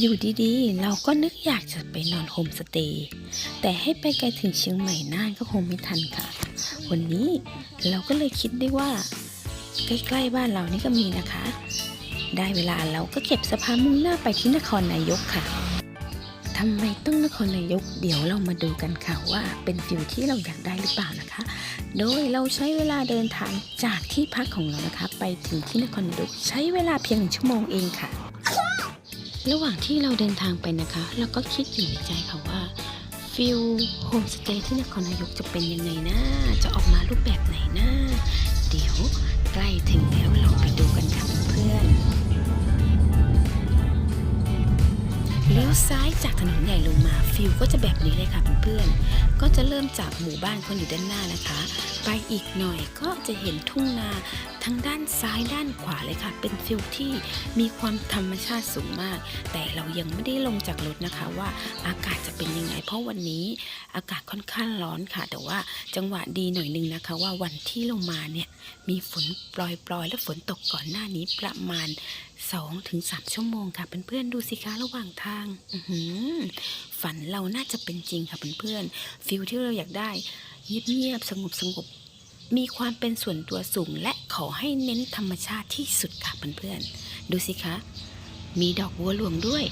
อยู่ดีๆ เราก็นึกอยากจะไปนอนโฮมสเตย์ แต่ให้ไปไกลถึงเชียงใหม่น่านก็คงไม่ทันค่ะ วันนี้เราก็เลยคิดได้ว่า ใกล้ๆบ้านเรานี่ก็มีนะคะ ได้เวลาเราก็เก็บสภานมุ่งหน้าไปที่นครนายกค่ะทำไมต้องนครนายก เดี๋ยวเรามาดูกันค่ะว่าเป็นฟิลที่เราอยากได้หรือเปล่านะคะ โดยเราใช้เวลาเดินทางจากที่พักของเรานะคะ ไปถึงที่นครนายกใช้เวลาเพียงหนึ่งชั่วโมงเองค่ะ ระหว่างที่เราเดินทางไปนะคะ เราก็คิดอยู่ในใจค่ะว่าฟิลโฮมสเตย์ที่นครนายกจะเป็นยังไงนะจะออกมารูปแบบไหนนะ จากถนนใหญ่ลงมาฟิลก็จะแบบนี้เลยค่ะเพื่อนๆ ก็จะเริ่มจากหมู่บ้านคนอยู่ด้านหน้านะคะ ไปอีกหน่อยก็จะเห็นทุ่งนาทั้งด้านซ้ายด้านขวาเลยค่ะ เป็นฟิลที่มีความธรรมชาติสูงมาก แต่เรายังไม่ได้ลงจากรถนะคะว่าอากาศจะเป็นยังไง เพราะวันนี้อากาศค่อนข้างร้อนค่ะ แต่ว่าจังหวะดีหน่อยนึงนะคะ ว่าวันที่ลงมาเนี่ยมีฝนปล่อยๆ และฝนตกก่อนหน้านี้ประมาณ 2-3ชั่วโมงค่ะเพื่อนๆดูสิคะระหว่างทางอืฝันเราน่าจะเป็นจริงค่ะเพื่อนๆฟิลที่เราอยากได้เงียบๆสงบสงบมีความเป็นส่วนตัวสูงและขอให้เน้นธรรมชาติที่สุดค่ะเพื่อนๆดูสิคะ มีดอกบัวหลวงด้วย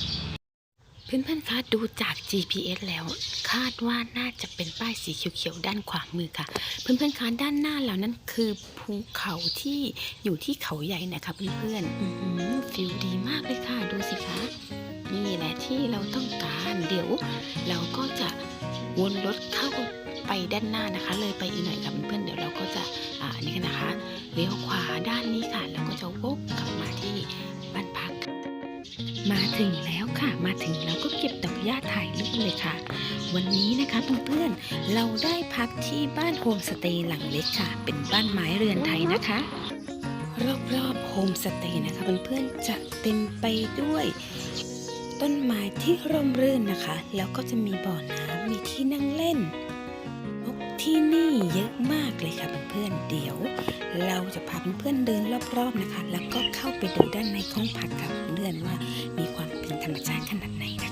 เพื่อนๆคะดูจาก GPS แล้วคาดว่าน่าจะเป็นป้ายสีเขียวๆด้านขวามือค่ะ เพื่อนๆคะด้านหน้าเรานั่นคือภูเขาที่อยู่ที่เขาใหญ่นะคะเพื่อนๆฟิลดีมากเลยค่ะดูสิคะนี่แหละที่เราต้องการเดี๋ยว เราก็จะวนรถเข้าไปด้านหน้านะคะ เลยไปอีกหน่อยค่ะเพื่อนๆเดี๋ยวเราก็จะอ่านี่นะคะเลี้ยวขวาด้านนี้ค่ะแล้วก็จะวกกลับมาที่ มาถึงแล้วค่ะ มาถึงแล้วก็เก็บดอกหญ้าถ่ายรูปเลยค่ะ วันนี้นะคะเพื่อนๆเราได้พักที่บ้านโฮมสเตย์หลังเล็กค่ะ เป็นบ้านไม้เรือนไทยนะคะ รอบๆโฮมสเตย์นะคะเพื่อนๆจะเต็มไปด้วยต้นไม้ที่ร่มรื่นนะคะ แล้วก็จะมีบ่อน้ำมีที่นั่งเล่น ที่นี่เยอะมากเลยค่ะเพื่อนๆเดี๋ยว เราจะพาเพื่อนๆเดินรอบๆนะคะ แล้วก็เข้าไปดูด้านในห้องพักกับเพื่อนว่า มีความเป็นธรรมชาติขนาดไหน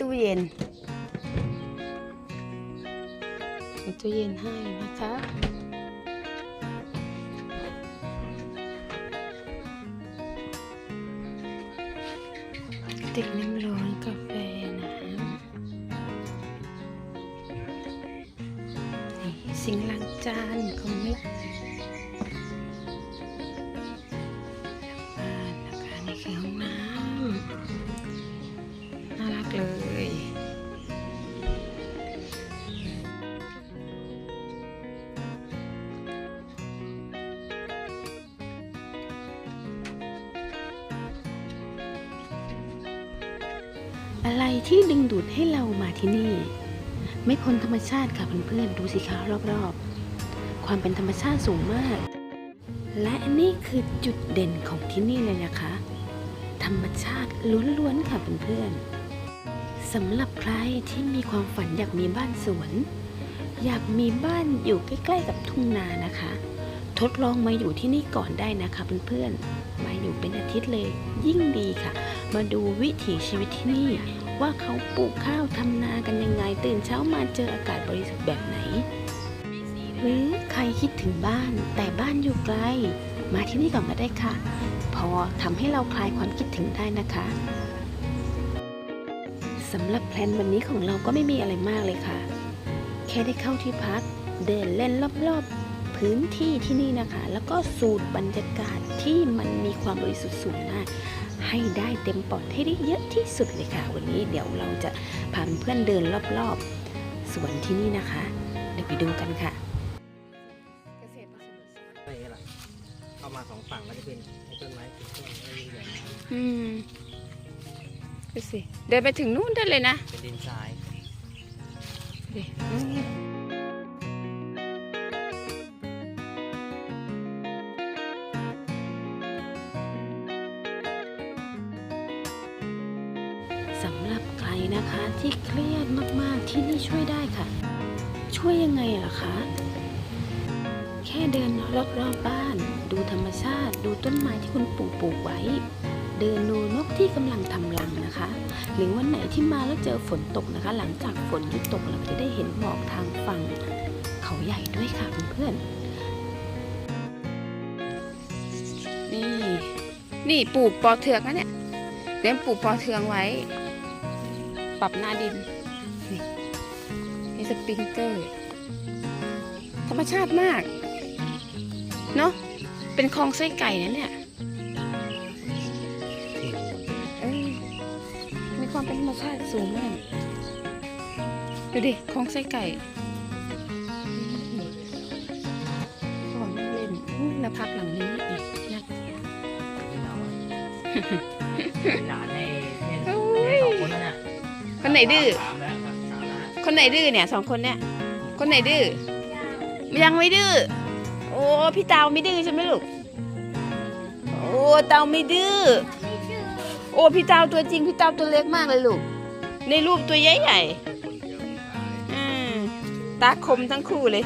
ตู้เย็นมีตู้เย็นให้นะคะ อะไรที่ดึงดูดให้เรามาที่นี่ ไม่พ้นธรรมชาติค่ะเพื่อนๆดูสิคะรอบๆ ความเป็นธรรมชาติสูงมาก และนี่คือจุดเด่นของที่นี่เลยนะคะ ธรรมชาติล้วนๆค่ะเพื่อนๆสำหรับใครที่มีความฝันอยากมีบ้านสวน อยากมีบ้านอยู่ใกล้ๆกับทุ่งนานะคะ ทดลองมาอยู่ที่นี่ก่อนได้นะคะเพื่อนๆมาอยู่เป็นอาทิตย์เลยยิ่งดีค่ะ มาดูวิถีชีวิตที่นี่ ว่าเขาปลูกข้าวทำนากันยังไง ตื่นเช้ามาเจออากาศบริสุทธิ์แบบไหน หรือใครคิดถึงบ้าน แต่บ้านอยู่ไกล มาที่นี่ก่อนก็ได้ค่ะ พอทำให้เราคลายความคิดถึงได้นะคะสำหรับแพลนวันนี้ของเราก็ไม่มีอะไรมากเลยค่ะ แค่ได้เข้าที่พัก เดินเล่นรอบๆ พื้นที่ที่นี่นะคะ แล้วก็สูดบรรยากาศที่มันมีความบริสุทธิ์สูงมาก ให้ได้เต็มปอดให้ได้เยอะที่สุดเลยค่ะ วันนี้เดี๋ยวเราจะพาเพื่อนๆเดินรอบๆสวนที่นี่นะคะ เดี๋ยวไปดูกันค่ะเกษตรผสมผสานอะไรล่ะเข้ามาสองฝั่งก็จะเป็นไอ้ต้นไม้ติดต้นไม้ใหญ่อืมดูสิเดินไปถึงนู่นได้เลยนะๆเป็นดินทราย ค่เดินรอบๆบบ้าน ดูธรรมชาติ ดูต้นไม้ที่คุณปู่ปลูกไว้ เดินดูนกที่กำลังทำรังนะคะ หรือวันไหนที่มาแล้วเจอฝนตกนะคะ หลังจากฝนหยุดตกเราจะได้เห็นหมอกทางฝั่งเขาใหญ่ด้วยค่ะเพื่อนๆนี่นี่ปลูกปอเทืองนะเนี่ยเลี้ยงปลูกปอเทืองไว้ ปรับหน้าดินนี่มีสปริงเกอร์ธรรมชาติมาก เนาะเป็นคลองไส้ไก่นะเนี่ยเออมีความเป็นธรรมชาติสูงมากดูดิคลองไส้ไก่ก่อนเล่นอู้แล้วพักหลังนี้อีกนะหลานให้เล่นโอ้เล่นยสองคนนั่นน่ะคนไหนดื้อสามแล้วครับสามแล้วคนไหนดื้อเนี่ยสองคนเนี่ย คนไหนดื้อยังไม่ดื้อโอ้พี่เตาไม่ดื้อใช่ไหมลูก โอ้เตาไม่ดื้อ โอ้พี่เตาตัวจริงพี่เตาตัวเล็กมากเลยลูก ในรูปตัวใหญ่ใหญ่ตาคมทั้งคู่เลย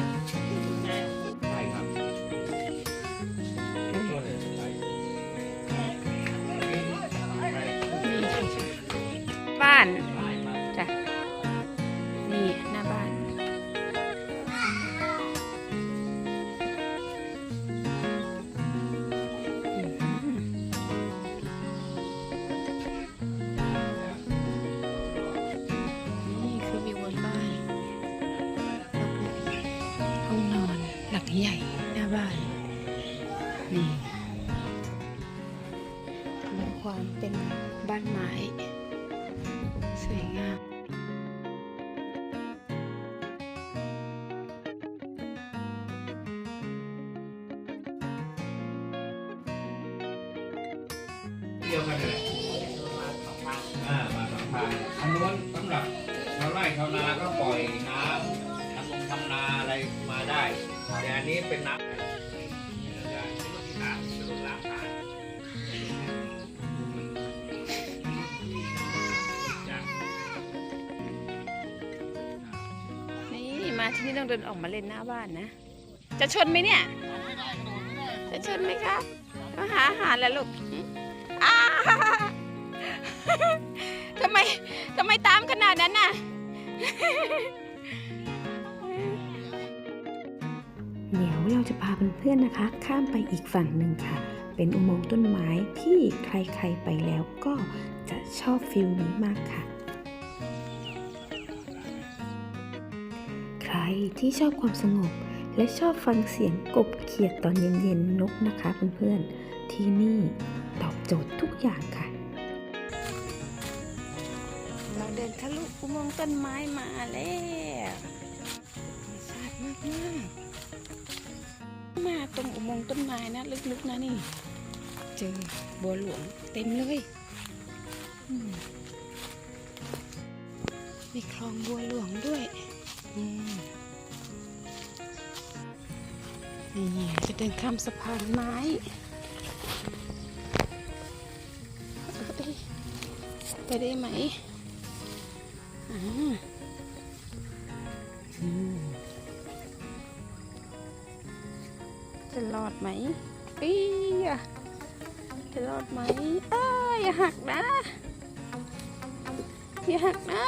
กันเลยอ่ามาสองทางอันนู้นสำหรับชาวไร่ชาวนาก็ปล่อยน้ำทำลงทำนาอะไรมาได้ แต่อันนี้เป็นน้ำนี่มาที่นี่ต้องเดินออกมาเล่นหน้าบ้านนะ จะชนไหมเนี่ย จะชนไหมคะมาหาอาหารแล้วลูก ทำไมทำไมตามขนาดนั้นน่ะ เดี๋ยวเราจะพาเพื่อนๆนะคะ ข้ามไปอีกฝั่งหนึ่งค่ะ เป็นอุโมงค์ต้นไม้ที่ใครๆไปแล้วก็จะชอบฟิลนี้มากค่ะ ใครที่ชอบความสงบและชอบฟังเสียงกบเขียดตอนเย็นๆนกนะคะเพื่อนๆที่นี่ตอบโจทย์ อย่างค่ะ เราเดินทะลุอุโมงค์ต้นไม้มาแล้วธรรมชาติมากมากมาตรงอุโมงค์ต้นไม้นะ ลึกๆนะนี่ เจอบัวหลวงเต็มเลยมีคลองบัวหลวงด้วยนี่จะเดินข้ามสะพานไม้ ไปได้ไหมอ่าจะรอดไหมอียจะรอดไหมเอ้ยอย่าหักนะ อย่าหักนะ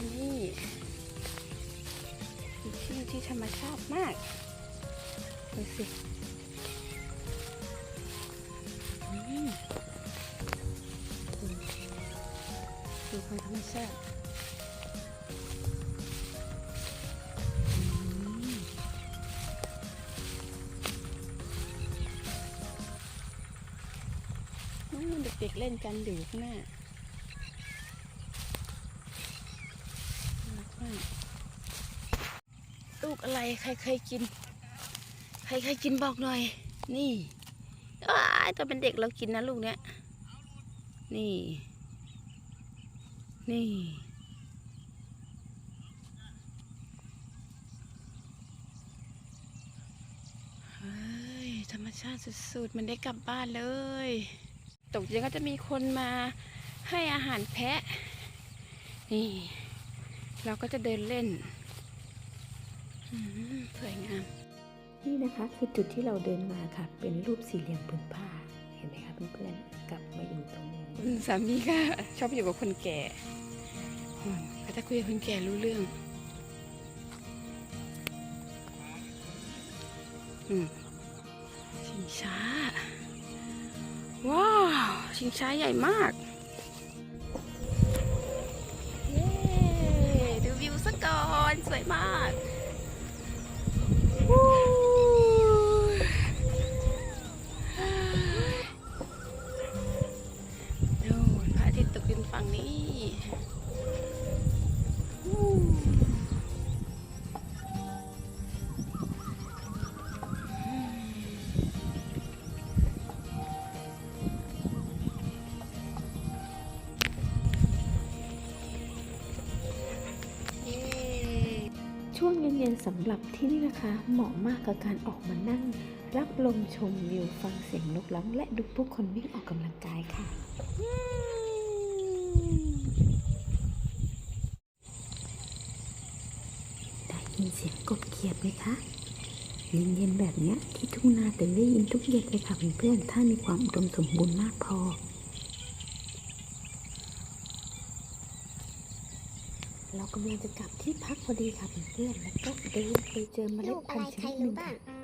ที่นี่เป็ที่ที่ธรรมชาติมากดูสิดูความธรรมชาติเด็กๆเล่นกันอยู่ข้างหน้า ใครเคยกิน ใครเคยกินบอกหน่อย นี่อ้าตอนเป็นเด็กเรากินนะลูกเนี้ย นี่ นี่เฮ้ยธรรมชาติสุดๆ มันได้กลับบ้านเลย ตกเย็นก็จะมีคนมาให้อาหารแพะ นี่ เราก็จะเดินเล่น สวยงาม นี่นะคะคือจุดที่เราเดินมาค่ะ เป็นรูปสี่เหลี่ยมผืนผ้า เห็นไหมคะเพื่อนๆกลับมาอยู่ตรงนี้คุณสามีก็ชอบอยู่กับคนแก่อืมก็จะคุยกับคนแก่รู้เรื่องอืมชิงช้า ว้าว ชิงช้าใหญ่มากเย้ดูวิวซะก่อน สวยมาก เย็นสำหรับที่นี่นะคะ เหมาะมากกับการออกมานั่ง รับลมชมวิวฟังเสียงนกร้อง และดูผู้คนวิ่งออกกำลังกายค่ะ ได้ยินเสียงกบเขียดไหมคะเย็นๆแบบเนี้ยที่ทุ่งนาแต่ได้ยินทุกเย็นเลยค่ะเพื่อนๆถ้ามีความอุดมสมบูรณ์มากพอ เรา กำลังจะกลับที่พักพอดีค่ะเพื่อนๆแล้วก็เดินไปเจอเมล็ดพันธุ์ชนิดหนึ่งค่ะ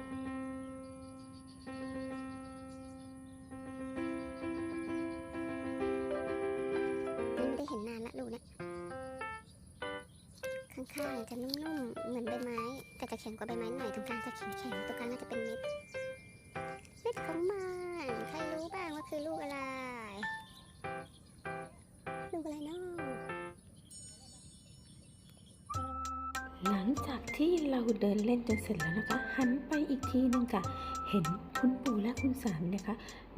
นเล่นจนเสร็จแล้วนะคะ หันไปอีกทีหนึงค่ะ เห็นคุณปู่และคุณสามเนะคะ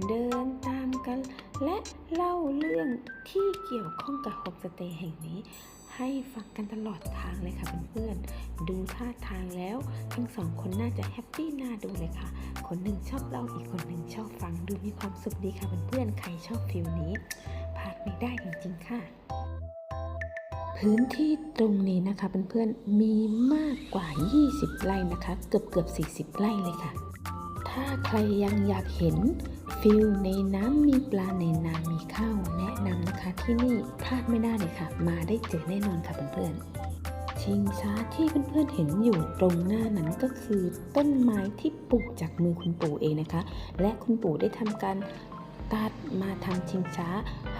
เดินตามกัน และเล่าเรื่องที่เกี่ยวข้องกับโฮมสเตย์แห่งนี้ ให้ฟังกันตลอดทางเลยค่ะเพื่อนๆดูท่าทางแล้ว ทั้งสองคนน่าจะแฮปปี้น่าดูเลยค่ะ คนหนึ่งชอบเล่าอีกคนหนึ่งชอบฟังดูมีความสุขดีค่ะเพื่อนๆใครชอบฟิลนี้พลาดไม่ได้จริงๆค่ะ พื้นที่ตรงนี้นะคะเพื่อนๆมีมากกว่า 20 ไร่นะคะ เกือบเกือบ40 ไร่เลยค่ะ ถ้าใครยังอยากเห็นฟิลในน้ำมีปลาในน้ำมีข้าวแนะนำนะคะที่นี่พลาดไม่ได้เลยค่ะ มาได้เจอแน่นอนค่ะเพื่อนๆ ชิงช้าที่เพื่อนๆเห็นอยู่ตรงหน้านั้นก็คือต้นไม้ที่ปลูกจากมือคุณปู่เองนะคะ และคุณปู่ได้ทำการ ตัดมาทำชิงช้า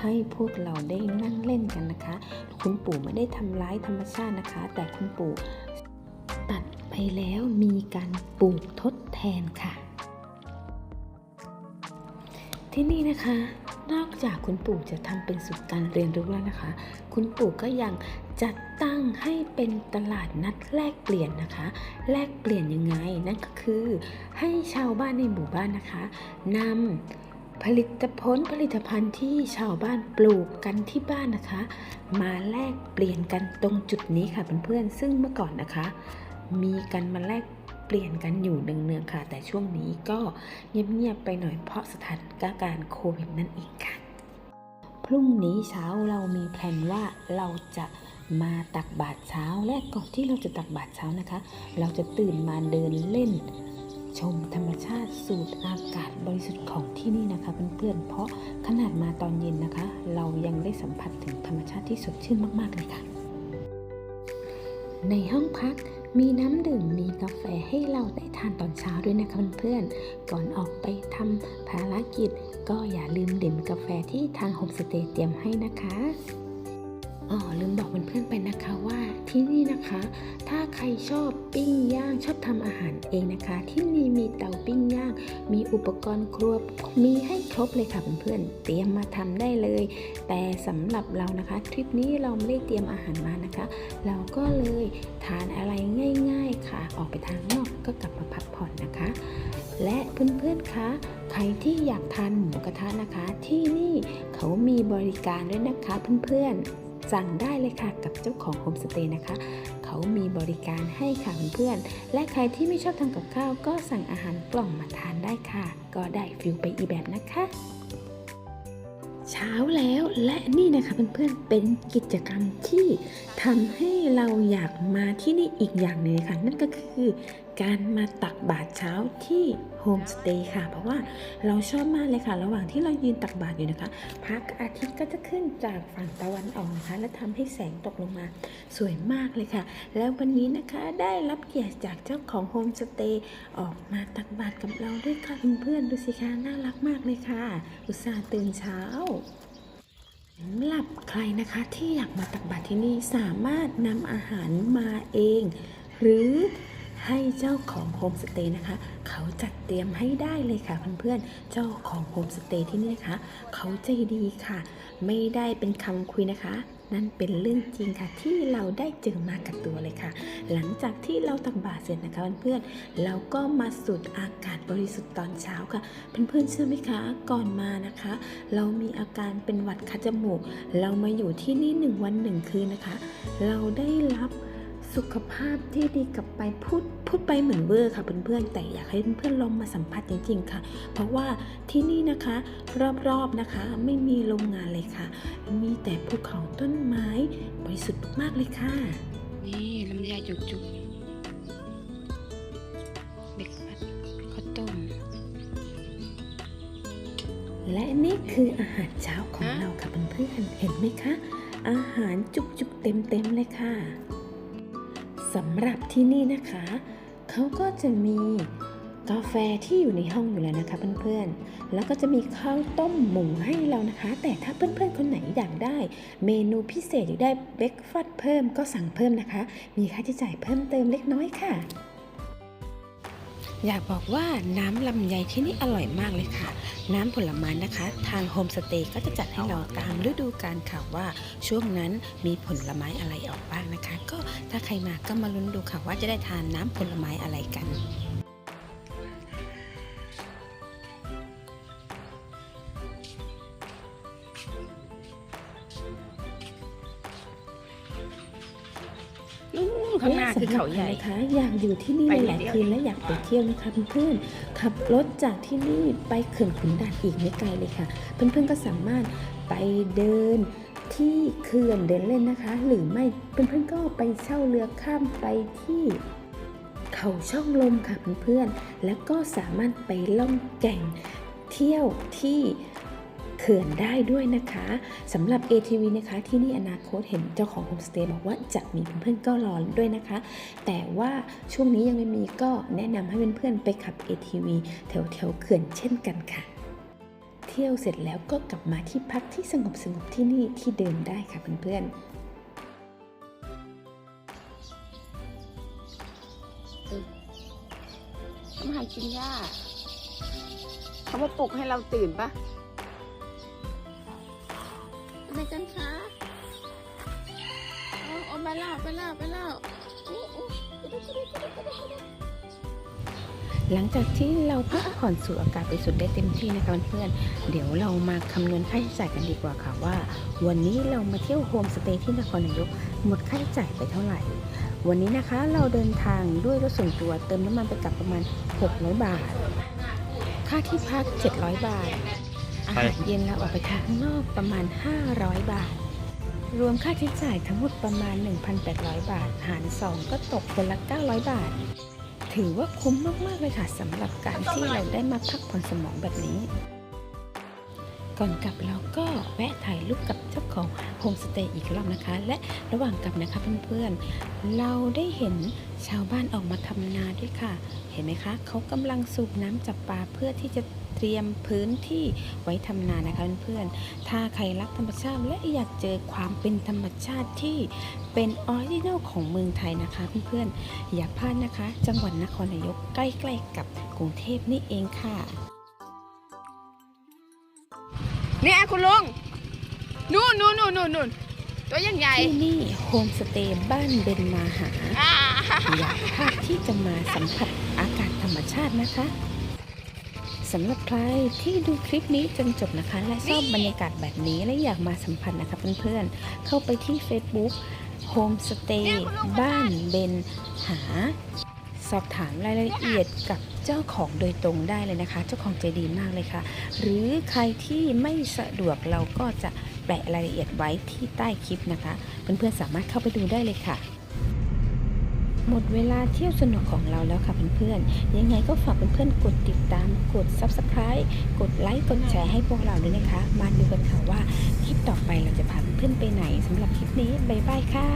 ให้พวกเราได้นั่งเล่นกันนะคะ คุณปู่ไม่ได้ทำร้ายธรรมชาตินะคะ แต่คุณปู่ตัดไปแล้วมีการปลูกทดแทนค่ะ ที่นี่นะคะนอกจากคุณปู่จะทำเป็นศูนย์การเรียนรู้แล้วนะคะ คุณปู่ก็ยังจัดตั้งให้เป็นตลาดนัดแลกเปลี่ยนนะคะ แลกเปลี่ยนยังไง นั่นก็คือให้ชาวบ้านในหมู่บ้านนะคะนำ ผลิตผลผลิตภัณฑ์ที่ชาวบ้านปลูกกันที่บ้านนะคะ มาแลกเปลี่ยนกันตรงจุดนี้ค่ะเพื่อนๆซึ่งเมื่อก่อนนะคะ มีกันมาแลกเปลี่ยนกันอยู่เนืองๆค่ะ แต่ช่วงนี้ก็เงียบๆไปหน่อยเพราะสถานการณ์โควิดนั่นเองค่ะ พรุ่งนี้เช้าเรามีแผนว่าเราจะมาตักบาตรเช้าและก่อนที่เราจะตักบาตรเช้านะคะ เราจะตื่นมาเดินเล่น ชมธรรมชาติสูดอากาศบริสุทธิ์ของที่นี่นะคะเพื่อนๆเพราะขนาดมาตอนเย็นนะคะ เรายังได้สัมผัสถึงธรรมชาติที่สดชื่นมากๆเลยค่ะ ในห้องพักมีน้ำดื่มมีกาแฟให้เราได้ทานตอนเช้าด้วยนะคะเพื่อนๆ ก่อนออกไปทำภารกิจ ก็อย่าลืมดื่มกาแฟที่ทางโฮมสเตย์เตรียมให้นะคะอ๋อลืมบอกเพื่อนๆไปนะคะว่า ที่นี่นะคะ ถ้าใครชอบปิ้งย่างชอบทำอาหารเองนะคะ ที่นี่มีเตาปิ้งย่าง มีอุปกรณ์ครัวมีให้ครบเลยค่ะเพื่อนๆเตรียมมาทำได้เลย แต่สำหรับเรานะคะทริปนี้เราไม่ได้เตรียมอาหารมานะคะ เราก็เลยทานอะไรง่าย ๆค่ะ ออกไปทางนอกก็กลับมาพักผ่อนนะคะ และเพื่อนๆคะใครที่อยากทานหมูกระทะนะคะ ที่นี่เขามีบริการด้วยนะคะเพื่อนๆ สั่งได้เลยค่ะกับเจ้าของโฮมสเตย์นะคะ เขามีบริการให้ค่ะเพื่อนๆและใครที่ไม่ชอบทำกับข้าวก็สั่งอาหารกล่องมาทานได้ค่ะ ก็ได้ฟิลไปอีแบบนะคะเช้าแล้วและนี่นะคะเพื่อนๆเป็นกิจกรรมที่ทำให้เราอยากมาที่นี่อีกอย่างหนึ่งค่ะนั่นก็คือ การมาตักบาตรเช้าที่โฮมสเตย์ค่ะ เพราะว่าเราชอบมากเลยค่ะ ระหว่างที่เรายืนตักบาตรอยู่นะคะพระอาทิตย์ก็จะขึ้นจากฝั่งตะวันออกนะคะ และทำให้แสงตกลงมาสวยมากเลยค่ะ แล้ววันนี้นะคะได้รับเกียรติจากเจ้าของโฮมสเตย์ออกมาตักบาตรกับเราด้วยค่ะเพื่อนๆดูสิคะน่ารักมากเลยค่ะ อุตส่าห์ตื่นเช้าสำหรับใครนะคะที่อยากมาตักบาตรที่นี่สามารถนำอาหารมาเอง หรือ ให้เจ้าของโฮมสเตย์นะคะ เขาจัดเตรียมให้ได้เลยค่ะเพื่อนๆเจ้าของโฮมสเตย์ที่นี่นะคะ เขาใจดีค่ะ ไม่ได้เป็นคำคุยนะคะนั่นเป็นเรื่องจริงค่ะที่เราได้เจอมากับตัวเลยค่ะ หลังจากที่เราตักบาตรเสร็จนะคะเพื่อนๆเราก็มาสูดอากาศบริสุทธิ์ตอนเช้าค่ะเพื่อนๆเชื่อไหมคะก่อนมานะคะ เรามีอาการเป็นหวัดคัดจมูก เรามาอยู่ที่นี่หนึ่งวันหนึ่งคืนนะคะ เราได้รับ สุขภาพที่ดีกลับไปพูดพูดไปเหมือนเวอร์ค่ะเพื่อนๆแต่อยากให้เพื่อนๆลองมาสัมผัสจริง ๆ ค่ะ เพราะว่าที่นี่นะคะรอบๆนะคะไม่มีโรงงานเลยค่ะ มีแต่ภูเขาต้นไม้บริสุทธิ์มากๆเลยค่ะ นี่ลำไยจุกจุกเด็กผัดข้าวต้มและนี่คืออาหารเช้าของเราค่ะเพื่อนๆเห็นไหมคะ อาหารจุกๆเต็มๆเลยค่ะ สำหรับที่นี่นะคะ เขาก็จะมีกาแฟที่อยู่ในห้องอยู่แล้วนะคะเพื่อนๆ แล้วก็จะมีข้าวต้มหมูให้เรานะคะ แต่ถ้าเพื่อนๆ คนไหนอยากได้ เมนูพิเศษอยากได้เบรกฟาสต์เพิ่มก็สั่งเพิ่มนะคะ มีค่าใช้จ่ายเพิ่มเติมเล็กน้อยค่ะ อยากบอกว่าน้ำลำไยที่นี่อร่อยมากเลยค่ะ น้ำผลไม้นะคะ ทางโฮมสเตย์ก็จะจัดให้เราตามฤดูกาลค่ะว่าช่วงนั้นมีผลไม้อะไรออกบ้างนะคะ ก็ถ้าใครมาก็มาลุ้นดูค่ะว่าจะได้ทานน้ำผลไม้อะไรกัน เขาใหญ่และสำรับใครนะคะอยากอยู่ที่นี่ไปหลายเดียวๆคืนและอยากไปเที่ยวนะคะเพื่อนๆขับรถจากที่นี่ไปเขื่อนขุนด่านอีกไม่ไกลเลยค่ะ เพื่อนๆก็สามารถไปเดินที่เขื่อนเดินเล่นนะคะ หรือไม่เพื่อนๆก็ไปเช่าเรือข้ามไปที่เขาช่องลมค่ะเพื่อนๆแล้วก็สามารถไปล่องแก่งเที่ยวที่ เขื่อนได้ด้วยนะคะสำหรับ ATV นะคะ ที่นี่อนาคตเห็นเจ้าของโฮมสเตย์บอกว่าจะมีเพื่อนๆก็รอด้วยนะคะ แต่ว่าช่วงนี้ยังไม่มีก็แนะนำให้เพื่อนๆไปขับ ATV แถวๆเขื่อนเช่นกันค่ะเที่ยวเสร็จแล้วก็กลับมาที่พักที่สงบสงบๆที่นี่ที่เดิมได้ค่ะเพื่อนๆเขามาหากินหญ้าเขามาปลุกให้เราตื่นปะ ไปกันคะเอาเอาไปแล้วไปแล้วไปแล้วหลังจากที่เราพักผ่อนสูดอากาศไปสุดได้เต็มที่นะคะเพื่อนๆ เดี๋ยวเรามาคำนวณค่าใช้จ่ายกันดีกว่าค่ะว่า วันนี้เรามาเที่ยวโฮมสเตย์ที่นครนายกหมดค่าใช้จ่ายไปเท่าไหร่ วันนี้นะคะเราเดินทางด้วยรถส่วนตัวเติมน้ำมันไปกลับประมาณ 600 บาท ค่าที่พัก 700 บาท อาหารเย็นเราออกไปทานข้างนอกประมาณ 500 บาท รวมค่าใช้จ่ายทั้งหมดประมาณ 1,800 บาท หาร 2 ก็ตกคนละ 900 บาท ถือว่าคุ้มมากๆเลยค่ะสำหรับการที่เราได้มาพักผ่อนสมองแบบนี้ ก่อนกลับเราก็แวะถ่ายรูปกับเจ้าของโฮมสเตย์อีกรอบนะคะ และระหว่างกลับนะคะเพื่อนๆ เราได้เห็นชาวบ้านออกมาทำนาด้วยค่ะ เห็นไหมคะเขากำลังสูบน้ำจากปลาเพื่อที่จะ เตรียมพื้นที่ไว้ทำนานะคะเพื่อนๆ ถ้าใครรักธรรมชาติและอยากเจอความเป็นธรรมชาติที่เป็นออริจินัลของเมืองไทยนะคะเพื่อนๆ อย่าพลาดนะคะ จังหวัดนครนายกใกล้ๆกับกรุงเทพนี่เองค่ะ เนี่ยคุณลุงนู่นนู่นนู่นนู่นนู่นตัวยังใหญ่ที่นี่โฮมสเตย์บ้านเบนมาหาอ่าอย่าพลาดที่จะมาสัมผัสอากาศธรรมชาตินะคะ สำหรับใครที่ดูคลิปนี้จนจบนะคะ และชอบบรรยากาศแบบนี้และอยากมาสัมผัสนะคะเพื่อนๆ เข้าไปที่ Facebook Homestay บ้านเบนหา สอบถามรายละเอียดกับเจ้าของโดยตรงได้เลยนะคะ เจ้าของใจดีมากเลยค่ะ หรือใครที่ไม่สะดวกเราก็จะแปะรายละเอียดไว้ที่ใต้คลิปนะคะ เพื่อนๆสามารถเข้าไปดูได้เลยค่ะ หมดเวลาเที่ยวสนุกของเราแล้วค่ะเพื่อนๆ ยังไงก็ฝากเพื่อนๆ กดติดตาม กด Subscribe กดไลค์ กดแชร์ให้พวกเราด้วยนะคะ มาดูกันค่ะว่าคลิปต่อไปเราจะพาเพื่อนๆไปไหนสำหรับคลิปนี้ บ๊ายบายค่ะ